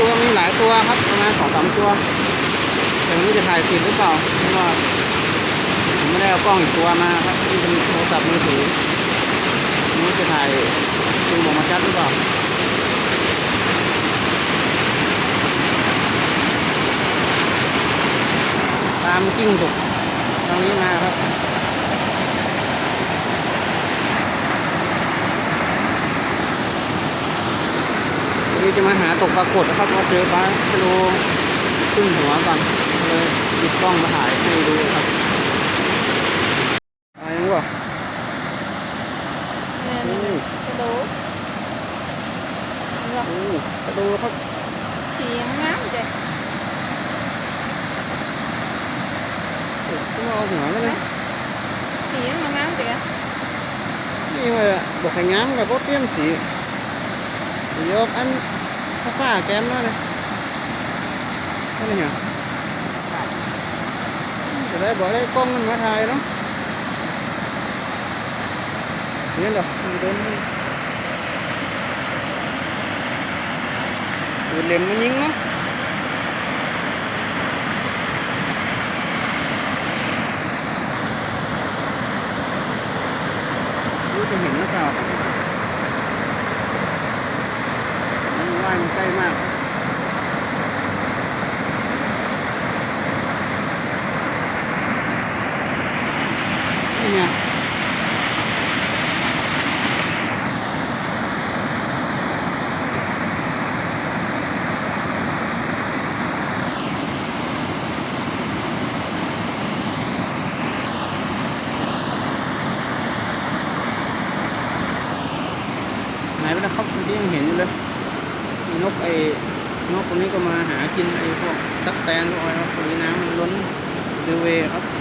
ตัวครับประมาณสองสามตัว แต่ไม่รู้จะถ่ายติดหรือเปล่าเพราะว่าผมไม่ได้เอากล้องอีกตัวมาครับที่เป็นโทรศัพท์มือถือไม่รู้จะถ่ายดูออกมาชัดหรือเปล่าตามกิ้งตกตรงนี้มาครับ นนี้จะมาหาตกปรากฏนะครับว่าเจอปลาชะโลขึ้นหัวก่อนเลยหยิบกล้องมาถ่ายให้ดูครับอะไรยังวะเนี่ยโอ้นี่กระโดดนี่ว่าโหกระโดดครับสีงามจ้ะโอ้ต้องเอาหัวแล้วนะสีงามจ้ะนี่มาบอกให้งามกับพวกเตรียมสีสีอ อกอันฟ้าๆแก้มแล้วเลยนั่นเหรอจะได้บอกได้านาะนี่เหรอมันเหล็มมันยิงเนาะรู้จะเห็นหรือเปล่ามันว่ายมันใกล้มากนี่ไงไหนไปแล้วครับเมื่อกี้ยังเห็นอยู่เลย นกไอ้นกตัวนี้ก็มาหากินไอ้พวกตักแตนพวกอะไรครับตรงนี้น้ำมันล้นเดเวครับ